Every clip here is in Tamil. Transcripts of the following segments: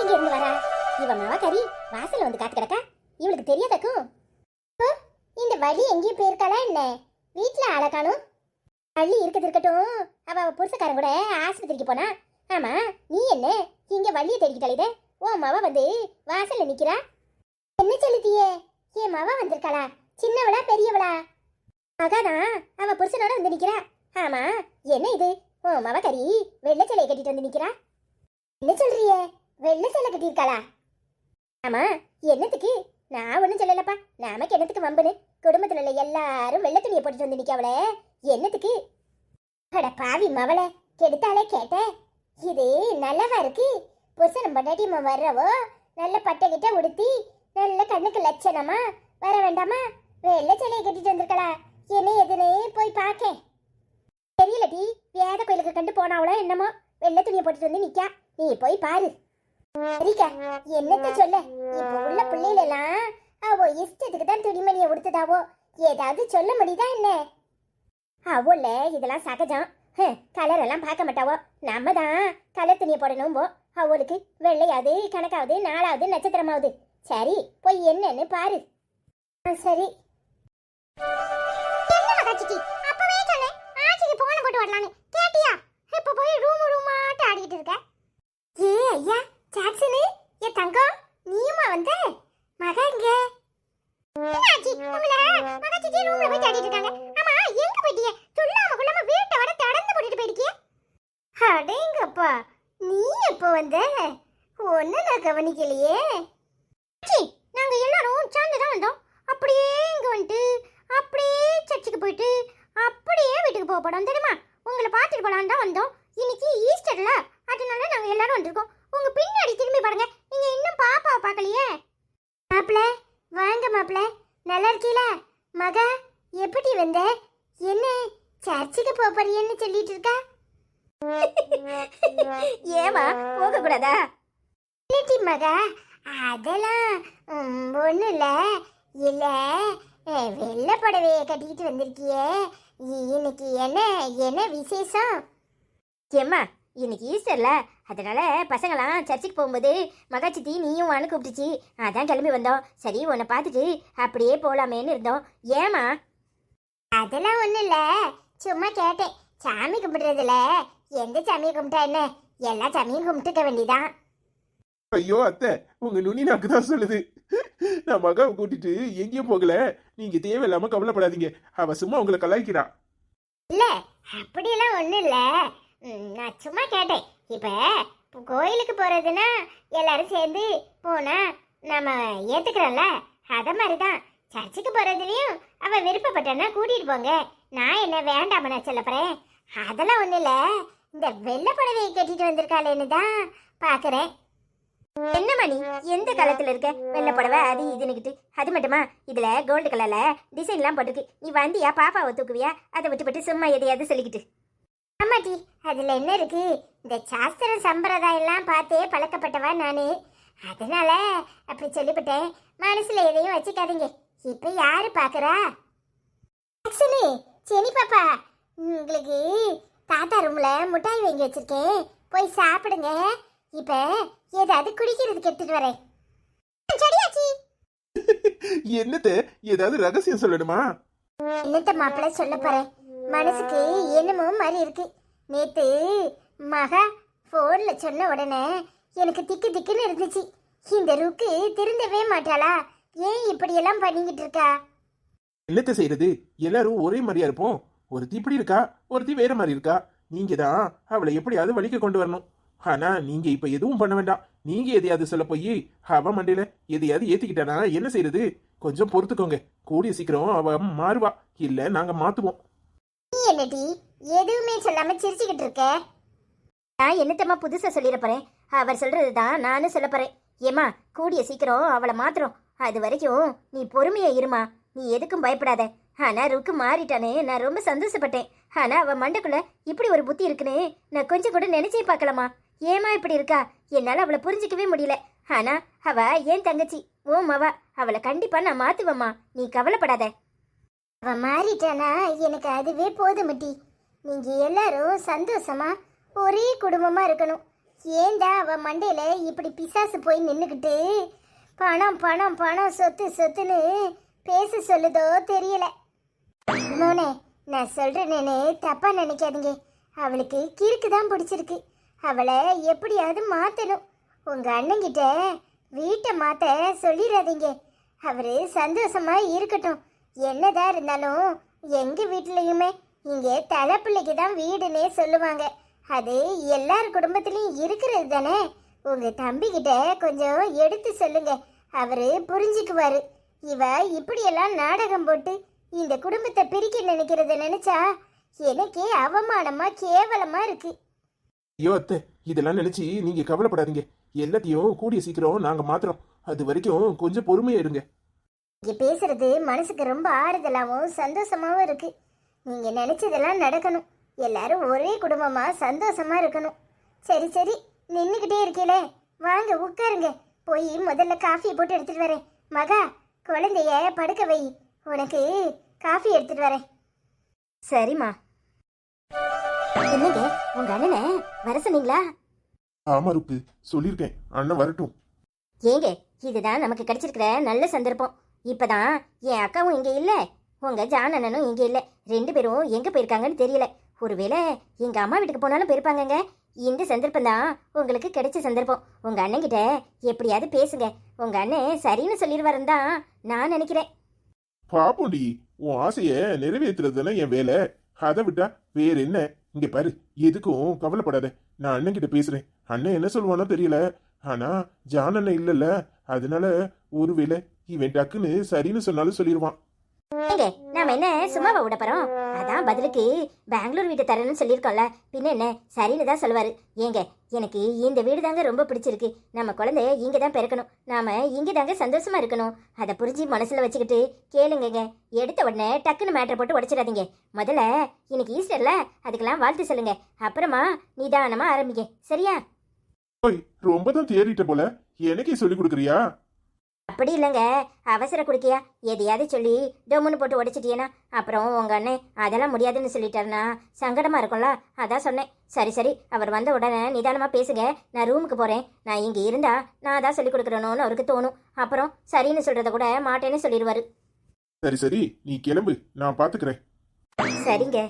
எங்க இருந்து வரா? இவ மாவா கறி? வாசல்ல வந்து காத்து கிடக்கா? இவளுக்கு தெரியாதக்கும் ஓ, இந்த வழி எங்கேயும் போயிருக்காளா என்ன? வீட்டுல அழகானும் வழி வள்ளி இருக்கிறது இருக்கட்டும். அவ அவ புருஷக்காரன் கூட ஆஸ்பத்திரிக்கு போனா. ஆமா நீ என்ன? இங்க வள்ளிய தேடிக்கிட்டாலே ஓ மவ வந்து வாசல்ல நிக்கிறா. என்ன சொல்லுதியே? என் மவ வந்திருக்காளா? சின்னவளா பெரியவளா? மகாதான் அவ புருஷனோட வந்து நிக்கிறா. ஆமா என்ன இது? ஓ மவ கறி வெள்ளை சிலையை கட்டிட்டு வந்து நிக்கிறா. என்ன சொல்றியே? வெள்ளை சேலை கட்டியிருக்காளா? ஆமா என்னத்துக்கு? நான் ஒன்றும் சொல்லலப்பா. நமக்கு என்னத்துக்கு வம்புன்னு. குடும்பத்தில் உள்ள எல்லாரும் வெள்ளை துணியை போட்டுட்டு வந்து நிக்கவளே. என்னத்துக்கு? அட பாவி மவளை கெடுத்தாலே கேட்டேன் இது நல்லவா இருக்கு. புருஷனம் பொண்டாட்டியம்மா வர்றவோ நல்ல பட்டை கிட்ட உடுத்தி நல்ல கண்ணுக்கு லட்சணமா வர வேண்டாமா? வெள்ளை சிலையை கட்டிட்டு வந்திருக்கலா என்ன எதுனே போய் பார்க்க தெரியலடி வேத கோயிலுக்கு கண்டு போனாவளோ என்னமோ. வெள்ளை துணியை போட்டுட்டு வந்து நிற்கா நீ போய் பாரு. சரிக்கா என்னத்த சொல்ல? இப்போ உள்ள பிள்ளைகள் எல்லாம் அவ இஷ்டத்துக்கு தான் துணிமணியை உடுத்துதாவோ? ஏதாவது சொல்ல முடியுதா என்ன? அவள இதெல்லாம் சகஜம். கலர் எல்லாம் பார்க்க மாட்டாவோ? நம்ம தான் கலர் துணியை போடணும்? போ அவளுக்கு வெள்ளையாவது கணக்காவது நாலாவது நட்சத்திரமாவது. சரி போய் என்னன்னு பாரு. சரி. அப்பவே சொன்னேன் ஆச்சிக்கு போன போட்டு வரலான்னு கேட்டியா? இப்ப போய் ரூம் ரூமாட்டு ஆடிக்கிட்டு இருக்க. ஏ ஐயா. ஜாக்சனு ஏ தங்கம் நீயுமா வந்த? மகா இங்க என்னாச்சு? உங்கள? மகாச்சிட்டி ரூம்ல போய் தேடிட்டு இருக்காங்க. ஆமா எங்க போயிட்டீங்க? சொல்லாம கொள்ளாம வீட்டை வர தடந்து போட்டுட்டு போயிருக்கிய? அடேங்கப்பா நீ எப்போ வந்த? ஒன்னு நான் கவனிக்கலையே. சி, நாங்க எல்லாரும் சேர்ந்து தான் வந்தோம். அப்படியே இங்க வந்துட்டு அப்படியே சர்ச்சுக்கு போயிட்டு அப்படியே வீட்டுக்கு போக போறோம். தெரியுமா? உங்களை பார்த்துட்டு போலான்னு தான் வந்தோம். இன்னைக்கு ஈஸ்டர்ல அதனால நாங்க எல்லாரும் வந்திருக்கோம். உங்க பின்னாடி திரும்பி பாருங்க. நீங்க இன்னும் பாப்பாவை பார்க்கலையே. மாப்பிள வாங்க மாப்பிள. நல்லா இருக்கீல மகா எப்படி வந்த? என்ன சர்ச்சுக்கு போக போறியன்னு சொல்லிட்டு இருக்கா? ஏமா போக கூடாதா இல்லட்டி மகா அதெல்லாம் ஒன்றும் இல்லை. இல்லை வெள்ளை புடவையை கட்டிக்கிட்டு வந்திருக்கியே. இன்னைக்கு என்ன என்ன விசேஷம்? ஏம்மா இன்னைக்கு ஈஸ்டர்ல அதனால பசங்களாம் சர்ச்சுக்கு போகும்போது மகாச்சித்தி நீயும் வான்னு கூப்பிட்டுச்சு. அதான் கிளம்பி வந்தோம். சரி உன்னை பார்த்துட்டு அப்படியே போகலாமேன்னு இருந்தோம். ஏமா அதெல்லாம் ஒன்றும் இல்லை. சும்மா கேட்டேன். சாமி கும்பிடுறதுல. எந்த சாமியை கும்பிட்டா என்ன? எல்லா சாமியும் கும்பிட்டுக்க வேண்டியதான் ஐயோ அத்தை உங்க நுனி நாக்கு தான் சொல்லுது. நான் மகாவை கூட்டிட்டு எங்கேயும் போகல. நீங்க தேவையில்லாம கவலைப்படாதீங்க. அவ சும்மா உங்களை கலாய்க்கிறா. இல்ல அப்படியெல்லாம் ஒண்ணும் இல்ல. நான் சும்மா கேட்டேன். இப்போ கோயிலுக்கு போறதுன்னா எல்லாரும் சேர்ந்து போனா நாம ஏத்துக்கிறோம்ல? மாதிரி மாதிரிதான். சர்ச்சுக்கு போகிறதுலையும் அவள் விருப்பப்பட்டனா கூட்டிகிட்டு போங்க. நான் என்ன வேண்டாம நான் சொல்ல போறேன்? அதெல்லாம் ஒண்ணும் இல்லை. இந்த வெள்ளை புடவையை கட்டிட்டு வந்திருக்காளேன்னு தான் பார்க்குறேன் என்ன மணி? எந்த காலத்துல இருக்க வெள்ளை புடவை? அது இதுன்னுக்கிட்டு அது மட்டுமா? இதுல கோல்டு கலர்ல டிசைன்லாம் போட்டிருக்கு. நீ வந்தியா? பாப்பாவை தூக்குவியா? அதை விட்டுப்பட்டு சும்மா எதையாவது சொல்லிக்கிட்டு. ஆமாட்டி அதுல என்ன இருக்கு? இந்த சாஸ்திர சம்பிரதாயம் எல்லாம் பார்த்தே பழக்கப்பட்டவா நானு. அதனால அப்படி சொல்லிவிட்டேன். மனசுல எதையும் வச்சுக்காதீங்க. இப்ப யாரு பாக்குறா? ஆக்சுவலி சரி பாப்பா. உங்களுக்கு தாத்தா ரூம்ல முட்டாய் வாங்கி வச்சிருக்கேன். போய் சாப்பிடுங்க. இப்ப ஏதாவது குடிக்கிறதுக்கு எடுத்துட்டு வரேன். சரியாச்சி என்னத்த ஏதாவது ரகசியம் சொல்லணுமா? என்னத்த மாப்பிள்ள சொல்ல போறேன் மனசுக்கு என்னமோ மாதிரி இருக்கு. நேத்து மகா போன்ல சொன்ன உடனே எனக்கு திக்கு திக்குன்னு இருந்துச்சு. இந்த ருக்கு திருந்தவே மாட்டாளா? ஏன் இப்படியெல்லாம் பண்ணிக்கிட்டு இருக்கா? என்னத்த செய்யறது எல்லாரும் ஒரே மாதிரியா இருப்போம். ஒருத்தி இப்படி இருக்கா? ஒருத்தி வேற மாதிரி இருக்கா? நீங்க தான் அவளை எப்படியாவது வழிக்க கொண்டு வரணும். ஆனா நீங்க இப்ப எதுவும் பண்ண வேண்டாம். நீங்க எதையாவது சொல்ல போய் அவ மண்டையில எதையாவது ஏத்திக்கிட்டானா? என்ன செய்யறது கொஞ்சம் பொறுத்துக்கோங்க. கூடிய சீக்கிரம் அவ மாறுவா. இல்ல நாங்க மாத்துவோம். என்னடி? எதுவுமே சொல்லாம சிரிச்சுக்கிட்டு இருக்க? நான் என்னத்தம்மா புதுசா சொல்லிட போறேன். அவர் சொல்றது தான் நானும் சொல்ல போறேன். ஏமா கூடிய சீக்கிரம் அவளை மாத்திரம் அது வரைக்கும் நீ பொறுமையா இருமா. நீ எதுக்கும் பயப்படாத. ஆனா ருக்கு மாறிட்டானே. நான் ரொம்ப சந்தோஷப்பட்டேன். ஆனா அவ மண்டக்குள்ள இப்படி ஒரு புத்தி இருக்குன்னு நான் கொஞ்சம் கூட நினைச்சே பார்க்கலாமா ஏமா இப்படி இருக்கா? என்னால அவளை புரிஞ்சிக்கவே முடியல. ஆனா அவ ஏன் தங்கச்சி? ஓம் அவ அவளை கண்டிப்பா நான் மாத்துவம்மா. நீ கவலைப்படாத. அவ மாறிட்டானா? எனக்கு அதுவே போதுமட்டி நீங்க எல்லாரும் சந்தோஷமா ஒரே குடும்பமா இருக்கணும். ஏண்டா அவ மண்டையில இப்படி பிசாசு போய் நின்னுக்கிட்டு பணம் பணம் பணம் சொத்து சொத்துன்னு பேச சொல்லுதோ தெரியல. மோனே நான் சொல்றேனே தப்பா நினைக்காதீங்க. அவளுக்கு கிறுக்கு தான் பிடிச்சிருக்கு. அவளை எப்படியாவது மாத்தணும். உங்க அண்ணங்கிட்ட வீட்டை மாத்த சொல்லிடாதீங்க. அவரு சந்தோஷமா இருக்கட்டும். என்னதான் இருந்தாலும் எங்க வீட்லயுமே இங்கே தலைப்பிள்ளைக்கு தான் வீடுன்னே சொல்லுவாங்க. அது எல்லார் குடும்பத்துலேயும் இருக்கிறது தானே? உங்க தம்பிக்கிட்ட கொஞ்சம் எடுத்து சொல்லுங்க. அவரு புரிஞ்சுக்குவாரு. இவ இப்படியெல்லாம் நாடகம் போட்டு இந்த குடும்பத்தை பிரிக்க நினைக்கிறத நினைச்சா எனக்கே அவமானமா கேவலமா இருக்கு. ஐயோ அத்தை இதெல்லாம் நினைச்சு நீங்க கவலைப்படாதீங்க. எல்லாத்தையும் கூடிய சீக்கிரம் நாங்க மாத்திரம் அது வரைக்கும் கொஞ்சம் பொறுமையா இருங்க. இங்க பேசுறது மனசுக்கு ரொம்ப ஆறுதலாவும் சந்தோஷமாவும் இருக்கு. நீங்க நினைச்சதெல்லாம் நடக்கணும். எல்லாரும் ஒரே குடும்பமா சந்தோஷமா இருக்கணும். சரி சரி நின்னுக்கிட்டே இருக்கீங்களே. வாங்க உட்காருங்க. போய் முதல்ல காஃபி போட்டு எடுத்துட்டு வரேன். மகா குழந்தைய படுக்க வை. உனக்கு காஃபி எடுத்துட்டு வரேன். சரிம்மா. என்னங்க உங்க அண்ணனை வர சொன்னீங்களா? ஆமா ருக்கு சொல்லியிருக்கேன். அண்ணன் வரட்டும். ஏங்க இதுதான் நமக்கு கிடைச்சிருக்கிற நல்ல சந்தர்ப்பம். இப்பதான் என் அக்காவும் இங்கே இல்லை. உங்க ஜான் அண்ணனும் இல்லை. ரெண்டு பேரும் எங்கே போயிருக்காங்கன்னு தெரியல. ஒருவேளை எங்கள் அம்மா வீட்டுக்கு போனாலும் போயிருப்பாங்கங்க. இந்த சந்தர்ப்பம் தான் உங்களுக்கு கிடைச்ச சந்தர்ப்பம். உங்கள் அண்ணன் கிட்ட எப்படியாவது பேசுங்க. உங்கள் அண்ணன் சரின்னு சொல்லிடுவாருன்னு தான் நான் நினைக்கிறேன். பாப்போண்டி உன் ஆசையை நிறைவேற்றுறது தானே என் வேலை. அதை விட்டா வேற என்ன? இங்க பாரு எதுக்கும் கவலைப்படாத. நான் அண்ணன் கிட்ட பேசுறேன். அண்ணன் என்ன சொல்லுவானோ தெரியல. ஆனா ஜான் அண்ணன் இல்லல்ல. அதனால ஒருவேளை இவன் டக்குன்னு சரின்னு சொன்னாலும் சொல்லிடுவான் ஏங்க நாம என்ன சும்மாவா விட போறோம்? அதான் பதிலுக்கு பெங்களூர் வீட்டை தரேன்னு சொல்லியிருக்கோம்ல. பின்ன என்ன? சரின்னு தான் சொல்லுவாரு. ஏங்க எனக்கு இந்த வீடு தாங்க ரொம்ப பிடிச்சிருக்கு. நம்ம குழந்தை இங்க தான் பிறக்கணும். நாம இங்க தாங்க சந்தோஷமா இருக்கணும். அதை புரிஞ்சு மனசுல வச்சுக்கிட்டு கேளுங்கங்க. எடுத்த உடனே டக்குன்னு மேட்டரை போட்டு உடச்சிடாதீங்க. முதல்ல இன்னைக்கு ஈஸ்டர்ல அதுக்கெல்லாம் வாழ்த்து சொல்லுங்க. அப்புறமா நிதானமா ஆரம்பிங்க. சரியா? ரொம்ப தான் தேறிட்ட போல. எனக்கே சொல்லி கொடுக்குறியா? அப்படி இல்லைங்க. அவசர குடுக்கியா? எதையாவது சொல்லி டொம்முன்னு போட்டு உடைச்சிட்டியனா அப்புறம் உங்க அண்ணன் அதெல்லாம் முடியாதுன்னு சொல்லிட்டாருனா சங்கடமா இருக்கும்ல? அதான் சொன்னேன். சரி சரி அவர் வந்த உடனே நிதானமா பேசுங்க. நான் ரூமுக்கு போறேன். நான் இங்க இருந்தா நான் தான் சொல்லி கொடுக்குறேனோன்னு அவருக்கு தோணும். அப்புறம் சரின்னு சொல்றத கூட மாட்டேன்னு சொல்லிடுவாரு. சரி சரி நீ கிளம்பு. நான் பாத்துக்கிறேன். சரிங்க.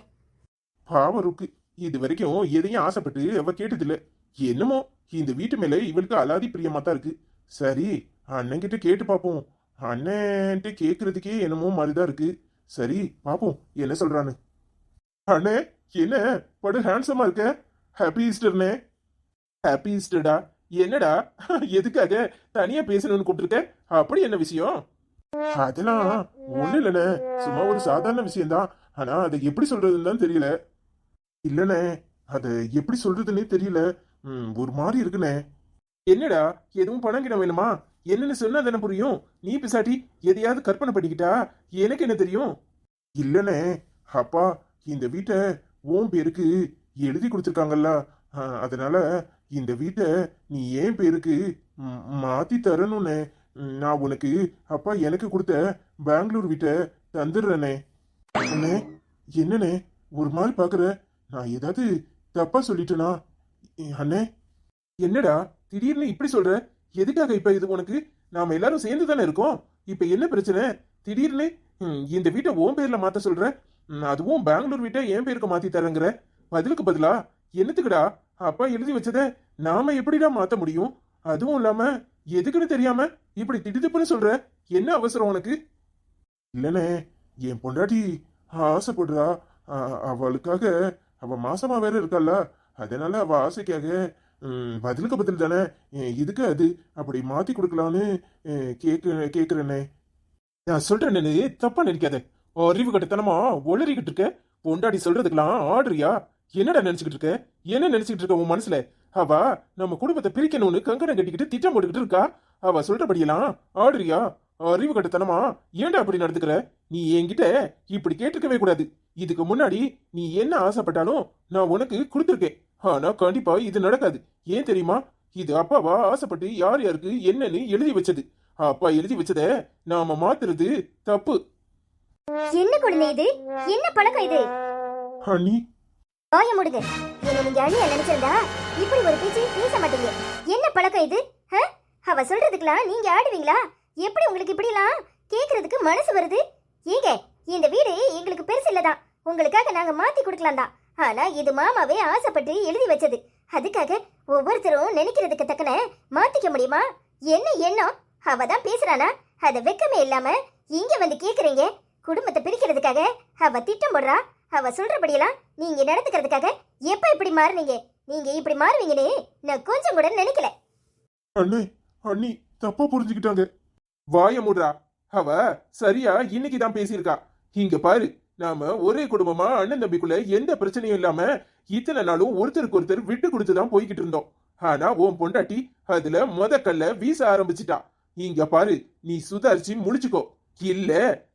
பாவம் ருக்கு. இது வரைக்கும் எதையும் ஆசைப்பட்டு அவ கேட்டதில்ல. என்னமோ இந்த வீட்டு மேல இவளுக்கு அலாதி பிரியமா தான் இருக்கு. சரி அண்ணன்கிட்ட கேட்டு பார்ப்போம் அண்ணன்ட்டு கேட்கறதுக்கே என்னமோ மாதிரிதான் இருக்கு. சரி பார்ப்போம் என்ன சொல்றான்னு? அண்ணே என்ன? படு ஹேண்ட்ஸமா இருக்க. ஹாப்பி ஈஸ்டர்னே ஹாப்பி ஈஸ்டர்டா என்னடா? எதுக்காக தனியா பேசணும்னு கூப்பிட்டுருக்க? அப்படி என்ன விஷயம்? அதெல்லாம் ஒண்ணு இல்லைண்ணே. சும்மா ஒரு சாதாரண விஷயம்தான். ஆனா அதை எப்படி சொல்றதுன்னு தான் தெரியல. இல்லைண்ணே அதை எப்படி சொல்றதுன்னே தெரியல. ம், ஒரு மாதிரி இருக்குண்ணே. என்னடா? எதுவும் பணம் கிட வேணுமா? என்னன்னு சொன்னா தானே புரியும்? நீ பிசாட்டி எதையாவது கற்பனை பண்ணிக்கிட்டா எனக்கு என்ன தெரியும்? இல்லனே. அப்பா இந்த வீட்டை உன் பேருக்கு எழுதி கொடுத்துருக்காங்கல்ல. அதனால இந்த வீட்டை நீ ஏன் பேருக்கு மாத்தி தரணும்னே. நான் உனக்கு அப்பா எனக்கு கொடுத்த பெங்களூர் வீட்டை தந்துடுறேனே. அண்ணே என்னண்ணே? ஒரு மாதிரி பாக்குற. நான் ஏதாவது தப்பா சொல்லிட்டேனா? அண்ணே என்னடா? திடீர்னு இப்படி சொல்ற? எதுக்காக இப்ப இது உனக்கு? நாம எல்லாரும் சேர்ந்து தானே இருக்கோம். இப்ப என்ன பிரச்சனை? திடீர்னு ம், இந்த வீட்டை உன் பேர்ல மாத்த சொல்ற? அதுவும் பெங்களூர் வீட்டை என் பேருக்கு மாத்தி தரேங்கிற. பதிலுக்கு பதிலா என்னத்துக்குடா? அப்பா எழுதி வச்சத நாம எப்படிடா மாத்த முடியும்? அதுவும் இல்லாம எதுக்குன்னு தெரியாம இப்படி திடுதிப்புன்னு சொல்ற? என்ன அவசரம் உனக்கு? இல்லனே என் பொண்டாட்டி ஆசைப்படுறா. அவளுக்காக அவ மாசமா வேற இருக்கல்ல அதனால அவ ஆசைக்காக பதிலுக்கு பதில் தானே இதுக்கு அது? அப்படி மாத்தி கொடுக்கலான்னு கேட்க கேக்கு கேக்குறேனே. நான் சொல்றேன்னு தப்பா நினைக்காத. அறிவு கட்டத்தனமா ஒளறிக்கிட்டு இருக்க. பொண்டாடி சொல்றதுக்கெல்லாம் ஆடுறியா? என்னடா நினைச்சுக்கிட்டு இருக்க? என்ன நினைச்சுக்கிட்டு இருக்க உன் மனசுல? அவ நம்ம குடும்பத்தை பிரிக்கணும்னு கங்கணம் கட்டிக்கிட்டு திட்டம் போட்டுக்கிட்டு இருக்கா? அவ சொல்றபடியெல்லாம் ஆடுறியா? அறிவு கட்டத்தனமா ஏன்டா அப்படி நடந்துக்கிற? நீ என்கிட்ட இப்படி கேட்டிருக்கவே கூடாது. இதுக்கு முன்னாடி நீ என்ன ஆசைப்பட்டாலும் நான் உனக்கு கொடுத்துருக்கேன். ஆனா கண்டிப்பா இது நடக்காது. ஏன் தெரியுமா? இது அப்பாவா ஆசைப்பட்டு யார் யாருக்கு என்னன்னு எழுதி வச்சது. அப்பா எழுதி வச்சத நாம மாத்துறது தப்பு. என்ன குழந்தை இது? என்ன பழக்கம் இது? அண்ணி. வாய முடுங்க. என்ன நீங்க அண்ணியா நினைச்சிருந்தா இப்படி ஒரு பேச்சு பேச மாட்டீங்க. என்ன பழக்கம் இது? அவ சொல்றதுக்கெல்லாம் நீங்க ஆடுவீங்களா? எப்படி உங்களுக்கு இப்படிலாம் கேக்குறதுக்கு மனசு வருது? ஏங்க இந்த வீடு எங்களுக்கு பெருசு இல்லதான். உங்களுக்காக நாங்க மாத்தி கொடுக்கலாம் தான் ஆனா இது மாமாவே ஆசைப்பட்டு எழுதி வச்சது. அதுக்காக ஒவ்வொருத்தரும் நினைக்கிறதுக்கு தக்கன மாத்திக்க முடியுமா? என்ன எண்ணம்? அவ தான் பேசுறானா? அத வெக்கமே இல்லாம இங்க வந்து கேக்குறீங்க? குடும்பத்தை பிரிக்கிறதுக்காக அவ திட்டம் போடுறா? அவ சொல்றபடியெல்லாம் நீங்க நடந்துக்கிறதுக்காக எப்ப இப்படி மாறுனீங்க? நீங்க இப்படி மாறுவீங்கன்னு நான் கொஞ்சம் கூட நினைக்கல. அண்ணே அண்ணி தப்பா புரிஞ்சுக்கிட்டாங்க. வாய முடுறா. அவ சரியா இன்னைக்கு தான் பேசியிருக்கா. இங்க பாரு நாம ஒரே குடும்பமா அண்ணன் தம்பிக்குள்ள எந்த பிரச்சனையும் இல்லாம இத்தனை நாளும் ஒருத்தருக்கு ஒருத்தர் விட்டு கொடுத்து தான் போய்கிட்டு இருந்தோம். ஆனா உன் பொண்டாட்டி அதுல மொத கல்ல வீச ஆரம்பிச்சிட்டா. இங்க பாரு நீ சுதாரிச்சு முடிச்சுக்கோ இல்ல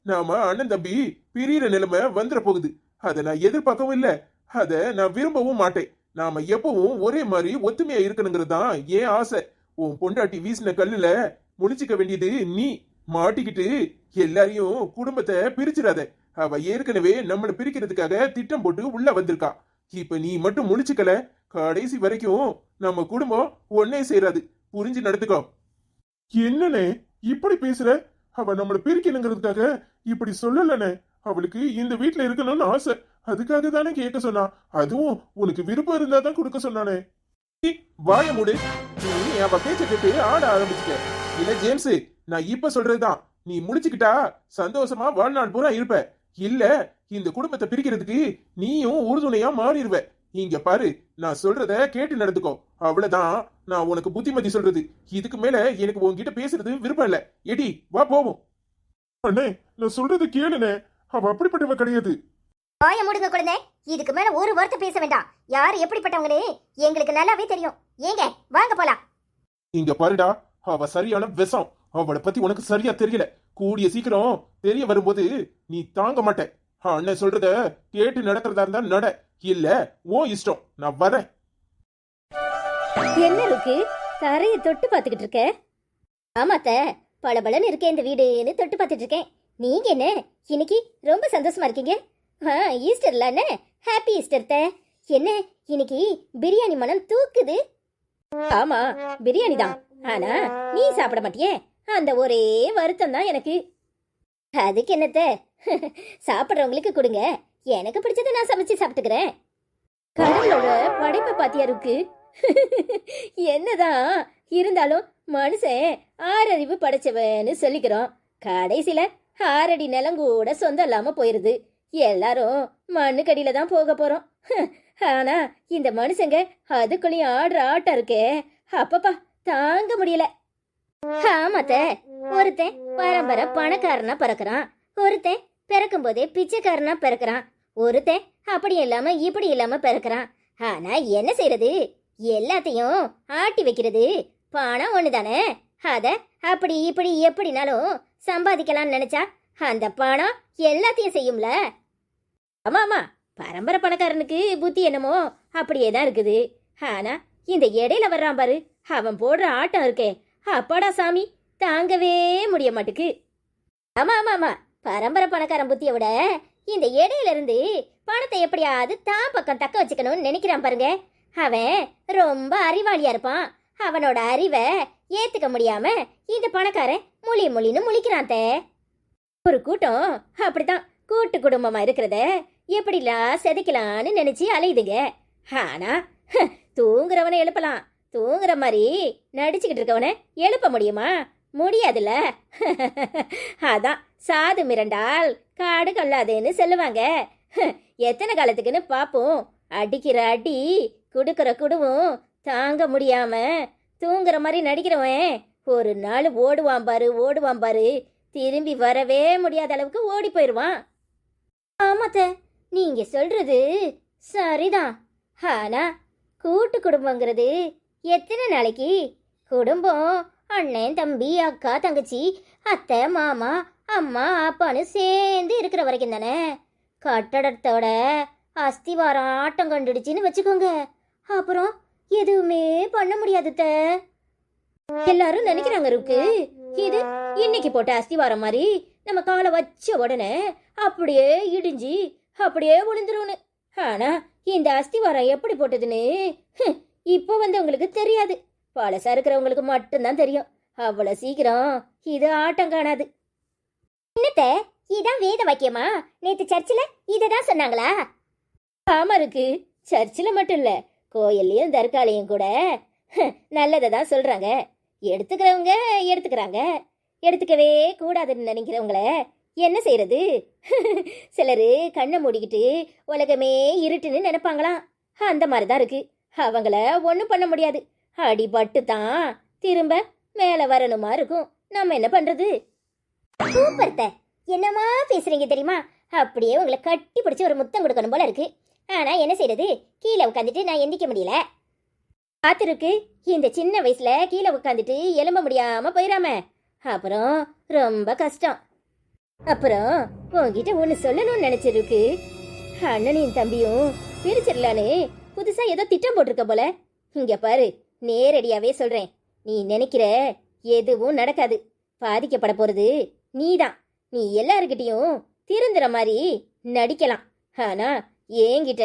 நாம அண்ணன் தம்பி பிரியிற நிலைமை வந்துட போகுது. அத நான் எதிர்பார்க்கவும் இல்ல. அத நான் விரும்பவும் மாட்டேன். நாம எப்பவும் ஒரே மாதிரி ஒத்துமையா இருக்கணுங்கிறது தான் ஏன் ஆசை. உன் பொண்டாட்டி வீசின கல்லுல முடிச்சுக்க வேண்டியது நீ. மாட்டிக்கிட்டு எல்லாரையும் குடும்பத்தை பிரிச்சிடாத. அவ ஏற்கனவே நம்மளை பிரிக்கிறதுக்காக திட்டம் போட்டு உள்ள வந்திருக்கா. இப்ப நீ மட்டும் முடிச்சுக்கல கடைசி வரைக்கும் நம்ம குடும்பம் ஒன்னே சேராது. புரிஞ்சு நடத்துக்கோ என்னனே இப்படி பேசுற? அவ நம்மள பிரிக்கணுங்கிறதுக்காக இப்படி சொல்லலனே அவளுக்கு இந்த வீட்டுல இருக்கணும்னு ஆசை. அதுக்காக தானே கேட்க சொன்னா. அதுவும் உனக்கு விருப்பம் இருந்தா தான் கொடுக்க சொன்னானே. வாய மூடு. நீ அவ பேச்ச கேட்டு ஆட ஆரம்பிச்சுக்க இல்ல ஜேம்ஸ் நான் இப்ப சொல்றதுதான். நீ முடிச்சுக்கிட்டா சந்தோஷமா வாழ்நாள் பூரா இருப்ப. இல்ல இந்த குடும்பத்தை பிரிக்கிறதுக்கு நீயும் உறுதுணையா மாறிடுவ இங்க பாரு நான் சொல்றத கேட்டு நடந்துக்கோ. அவ்வளவுதான் நான் உனக்கு புத்திமதி சொல்றது. இதுக்கு மேல எனக்கு உன்கிட்ட பேசுறது விருப்பம் இல்ல. எடி வா போவோம். அண்ணே நான் சொல்றது கேளுனே. அவ அப்படிப்பட்டவ கிடையாது. வாய மூடுங்க குழந்தை. இதுக்கு மேல ஒரு வார்த்தை பேச வேண்டாம். யார் எப்படிப்பட்டவங்கன்னு எங்களுக்கு நல்லாவே தெரியும். ஏங்க வாங்க போலாம். இங்க பாருடா அவ சரியான விஷம். அவளை பத்தி உனக்கு சரியா தெரியல. கூடிய சீக்கிரம் தெரிய வரும்போது நீ தாங்க மாட்ட. அண்ணன் சொல்றத கேட்டு நடக்கிறதா இருந்தா நட. இல்ல ஓ இஷ்டம். நான் வரேன். என்ன இருக்கு தரையை தொட்டு பார்த்துக்கிட்டு இருக்க? ஆமாத்த பளபளன்னு இருக்கேன் இந்த வீடுன்னு தொட்டு பார்த்துட்டு இருக்கேன். நீங்க என்ன? இன்னைக்கு ரொம்ப சந்தோஷமா இருக்கீங்க? ஆ ஈஸ்டர்ல என்ன ஹாப்பி ஈஸ்டர் த என்ன இன்னைக்கு பிரியாணி மனம் தூக்குது? ஆமா பிரியாணி தான் ஆனா நீ சாப்பிட மாட்டியே? அந்த ஒரே வருத்தம் தான் எனக்கு. அதுக்கு என்னத்த? சாப்பிட்றவங்களுக்கு கொடுங்க. எனக்கு பிடிச்சதை நான் சமைச்சு சாப்பிட்டுக்கிறேன். கடவுளோட படைப்பை பாத்தியா இருக்கு என்னதான்? இருந்தாலும் மனுஷன் ஆறறிவு படைச்சவன்னு சொல்லிக்கிறோம். கடைசியில ஆறடி நிலம் கூட சொந்தம் இல்லாம போயிருது. எல்லாரும் மண்ணுக்கடியில தான் போக போறோம். ஆனா இந்த மனுஷங்க அதுக்குள்ளேயும் ஆடுற ஆட்டம் இருக்கே. அப்பப்பா தாங்க முடியல. ஆமாத்த. ஒருத்தன் பரம்பரை பணக்காரனா பிறக்கிறான். ஒருத்தன் பிறக்கும் போதே பிச்சைக்காரனா பிறக்கிறான். ஒருத்தன் அப்படி இல்லாம இப்படி இல்லாம பிறக்கிறான். ஆனா என்ன செய்யறது எல்லாத்தையும் ஆட்டி வைக்கிறது. பணம் ஒண்ணுதானே? அத அப்படி இப்படி எப்படினாலும் சம்பாதிக்கலாம்னு நினைச்சா அந்த பணம் எல்லாத்தையும் செய்யும்ல. ஆமா ஆமா. பரம்பரை பணக்காரனுக்கு புத்தி என்னமோ அப்படியே தான் இருக்குது. ஆனா இந்த இடையில வர்றான் பாரு. அவன் போடுற ஆட்டம் இருக்கே. அப்பாடா சாமி தாங்கவே முடிய மாட்டுக்கு. ஆமா ஆமா ஆமா. பரம்பரை பணக்காரன் புத்திய விட இந்த இடையில இருந்து பணத்தை எப்படியாவது தான் பக்கம் தக்க வச்சுக்கணும்னு நினைக்கிறான் பாருங்க. அவன் ரொம்ப அறிவாளியா இருப்பான். அவனோட அறிவை ஏத்துக்க முடியாம இந்த பணக்காரன் மொழி மொழின்னு முழிக்கிறான் தே. ஒரு கூட்டம் அப்படித்தான் கூட்டு குடும்பமா இருக்கிறத எப்படிலாம் செதைக்கலான்னு நினைச்சு அலையுதுங்க. ஆனா தூங்குறவனை எழுப்பலாம். தூங்குற மாதிரி நடிச்சுக்கிட்டு இருக்கவனை எழுப்ப முடியுமா? முடியாதுல்ல. அதான் சாது மிரண்டால் காடு கல்லாதேன்னு சொல்லுவாங்க. எத்தனை காலத்துக்குன்னு பார்ப்போம் அடிக்கிற அடி குடுக்கிற குடுவும் தாங்க முடியாம தூங்குற மாதிரி நடிக்கிறவன் ஒரு நாள் ஓடுவான் பாரு ஓடுவான் பாரு. திரும்பி வரவே முடியாத அளவுக்கு ஓடி போயிடுவான் ஆமாத்த நீங்க சொல்றது சரிதான். ஆனா கூட்டு குடும்பங்கிறது எத்தனை நாளைக்கு? குடும்பம் அண்ணன் தம்பி அக்கா தங்கச்சி அத்தை மாமா அம்மா அப்பான்னு சேர்ந்து இருக்கிற வரைக்கும் தானே? கட்டடத்தோட அஸ்திவாரம் ஆட்டம் கண்டுடுச்சின்னு வச்சுக்கோங்க. அப்புறம் எதுவுமே பண்ண முடியாதுத்த எல்லாரும் நினைக்கிறாங்க இருக்கு இது இன்னைக்கு போட்ட அஸ்திவாரம் மாதிரி நம்ம காலை வச்ச உடனே அப்படியே இடிஞ்சு அப்படியே விழுந்துரும்னு ஆனா இந்த அஸ்திவாரம் எப்படி போட்டதுன்னு இப்போ வந்து உங்களுக்கு தெரியாது. பழசா இருக்கிறவங்களுக்கு மட்டும்தான் தெரியும். அவ்வளவு சீக்கிரம் இது ஆட்டம் காணாது. என்னத்த? இதான் வேத வாக்கியமா? நேத்து சர்ச்சில் இதை தான் சொன்னாங்களா? ஆமா இருக்கு. சர்ச்சில் மட்டும் இல்ல கோயில்லையும் தர்காலையும் கூட. நல்லதை தான் சொல்றாங்க. எடுத்துக்கிறவங்க எடுத்துக்கிறாங்க. எடுத்துக்கவே கூடாதுன்னு நினைக்கிறவங்கள என்ன செய்யறது சிலர் கண்ணை மூடிக்கிட்டு உலகமே இருட்டுன்னு நினைப்பாங்களாம். அந்த மாதிரி தான் இருக்கு. அவங்கள ஒன்றும் பண்ண முடியாது. அடிபட்டு தான் திரும்ப மேலே வரணுமா இருக்கும். நம்ம என்ன பண்ணுறது சூப்பர்த்த என்னமா பேசுறீங்க தெரியுமா? அப்படியே உங்களை கட்டி பிடிச்சி ஒரு முத்தம் கொடுக்கணும் போல இருக்கு. ஆனால் என்ன செய்யறது கீழே உட்காந்துட்டு நான் எந்திக்க முடியல. காத்திருக்கு. இந்த சின்ன வயசுல கீழே உட்காந்துட்டு எலும்ப முடியாம போயிடாம அப்புறம் ரொம்ப கஷ்டம். அப்புறம் உங்ககிட்ட ஒன்று சொல்லணும்னு நினைச்சிருக்கு. அண்ணனையும் தம்பியும் பிரிச்சிடலான்னு புதுசா ஏதோ திட்டம் போட்டிருக்க போல. இங்க பாரு நேரடியாவே சொல்றேன். நீ நினைக்கிற எதுவும் நடக்காது. பாதிக்கப்பட போறது நீதான். நீ எல்லாருக்கிட்டையும் திருந்துற மாதிரி நடிக்கலாம். ஆனா என்கிட்ட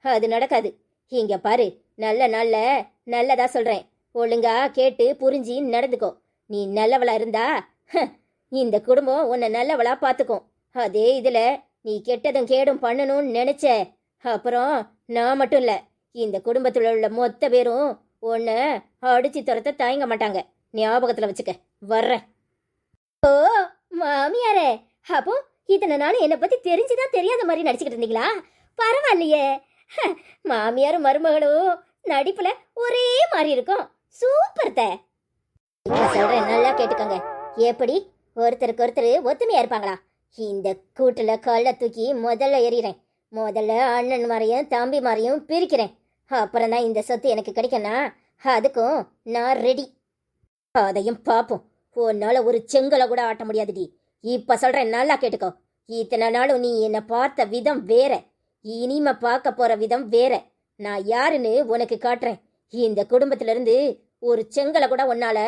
அது நடக்காது. இங்க பாரு நல்ல நல்ல நல்லதா சொல்றேன். ஒழுங்கா கேட்டு புரிஞ்சு நடந்துக்கோ. நீ நல்லவளா இருந்தா ஹ, இந்த குடும்பம் உன்னை நல்லவளா பாத்துக்கும். அதே இதுல நீ கெட்டதும் கேடும் பண்ணணும்னு நினைச்ச அப்புறம் நான் மட்டும் இல்லை. இந்த குடும்பத்தில் உள்ள மொத்த பேரும் உன்னை அடிச்சு துரத்த தயங்க மாட்டாங்க. ஞாபகத்தில் வச்சுக்க. வர்றேன். ஓ மாமியாரே. அப்போ இத்தனை நாள் என்னை பற்றி தெரிஞ்சுதான் தெரியாத மாதிரி நடிச்சுக்கிட்டு இருந்தீங்களா? பரவாயில்லையே. ஹ, மாமியாரும் மருமகளும் நடிப்பில் ஒரே மாதிரி இருக்கும். சூப்பர் த. நல்லா கேட்டுக்கோங்க. எப்படி? ஒருத்தருக்கு ஒருத்தர் ஒத்துமையாக இருப்பாங்களா? இந்த கூட்டில் கல்லை தூக்கி முதல்ல எறிகிறேன். முதல்ல அண்ணன் மாதிரியும் தம்பி மாதிரியும் பிரிக்கிறேன். அப்புறம் தான் இந்த சொத்து எனக்கு கிடைக்கும்னா அதுக்கும் நான் ரெடி அதையும் பார்ப்போம். உன்னால ஒரு செங்கலை கூட ஆட்ட முடியாதுடி. இப்ப சொல்றேன் நல்லா கேட்டுக்கோ. இத்தனை நாளும் நீ என்னை பார்த்த விதம் வேற. இனிமே பார்க்க போற விதம் வேற. நான் யாருன்னு உனக்கு காட்டுறேன். இந்த குடும்பத்துல இருந்து ஒரு செங்கலை கூட உன்னால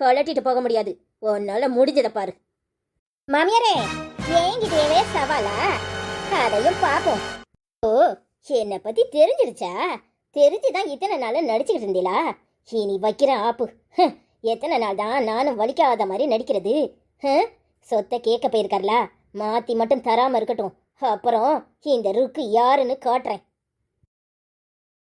கலட்டிட்டு போக முடியாது. உன்னால முடிஞ்சத பாரு. மாமியாரே ஏங்கிட்டேவே சவாலா? அதையும் பார்ப்போம். ஓ என்னை பத்தி தெரிஞ்சிருச்சா? தெரிஞ்சு தான் இத்தனை நாள் நடிச்சுக்கிட்டு இருந்தீங்களா இனி வைக்கிற ஆப்பு. எத்தனை நாள் தான் நானும் வலிக்காத மாதிரி நடிக்கிறது? சொத்தை கேட்க போயிருக்கார்ல? மாற்றி மட்டும் தராமல் இருக்கட்டும். அப்புறம் இந்த ருக்கு யாருன்னு காட்டுறேன்.